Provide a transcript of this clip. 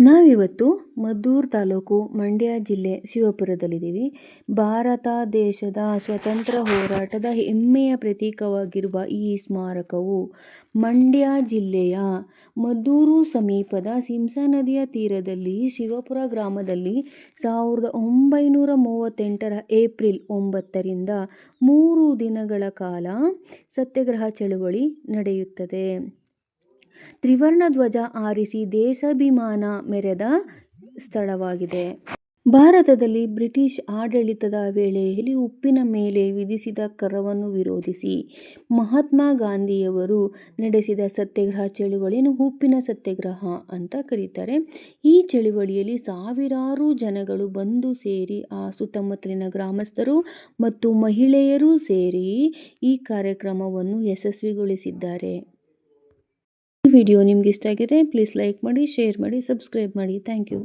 ನಾವಿವತ್ತು ಮದ್ದೂರು ತಾಲೂಕು ಮಂಡ್ಯ ಜಿಲ್ಲೆ ಶಿವಪುರದಲ್ಲಿದ್ದೀವಿ. ಭಾರತ ದೇಶದ ಸ್ವತಂತ್ರ ಹೋರಾಟದ ಹೆಮ್ಮೆಯ ಪ್ರತೀಕವಾಗಿರುವ ಈ ಸ್ಮಾರಕವು ಮಂಡ್ಯ ಜಿಲ್ಲೆಯ ಮದ್ದೂರು ಸಮೀಪದ ಸಿಂಸಾ ನದಿಯ ತೀರದಲ್ಲಿ ಶಿವಪುರ ಗ್ರಾಮದಲ್ಲಿ ಸಾವಿರದ ಒಂಬೈನೂರ ಮೂವತ್ತೆಂಟರ ಏಪ್ರಿಲ್ ಒಂಬತ್ತರಿಂದ ಮೂರು ದಿನಗಳ ಕಾಲ ಸತ್ಯಾಗ್ರಹ ಚಳುವಳಿ ನಡೆಯುತ್ತದೆ. ತ್ರಿವರ್ಣ ಧ್ವಜ ಹಾರಿಸಿ ದೇಶಾಭಿಮಾನ ಮೆರೆದ ಸ್ಥಳವಾಗಿದೆ. ಭಾರತದಲ್ಲಿ ಬ್ರಿಟಿಷ್ ಆಡಳಿತದ ವೇಳೆಯಲ್ಲಿ ಉಪ್ಪಿನ ಮೇಲೆ ವಿಧಿಸಿದ ಕರವನ್ನು ವಿರೋಧಿಸಿ ಮಹಾತ್ಮ ಗಾಂಧಿಯವರು ನಡೆಸಿದ ಸತ್ಯಾಗ್ರಹ ಚಳುವಳಿಯನ್ನು ಉಪ್ಪಿನ ಸತ್ಯಾಗ್ರಹ ಅಂತ ಕರೀತಾರೆ. ಈ ಚಳುವಳಿಯಲ್ಲಿ ಸಾವಿರಾರು ಜನಗಳು ಬಂದು ಸೇರಿ, ಆ ಸುತ್ತಮುತ್ತಲಿನ ಗ್ರಾಮಸ್ಥರು ಮತ್ತು ಮಹಿಳೆಯರು ಸೇರಿ ಈ ಕಾರ್ಯಕ್ರಮವನ್ನು ಯಶಸ್ವಿಗೊಳಿಸಿದ್ದಾರೆ. ಈ ವಿಡಿಯೋ ನಿಮ್ಗೆ ಇಷ್ಟ ಆಗಿದೆ ಪ್ಲೀಸ್ ಲೈಕ್ ಮಾಡಿ ಶೇರ್ ಮಾಡಿ ಸಬ್ಸ್ಕ್ರೈಬ್ ಮಾಡಿ. Thank you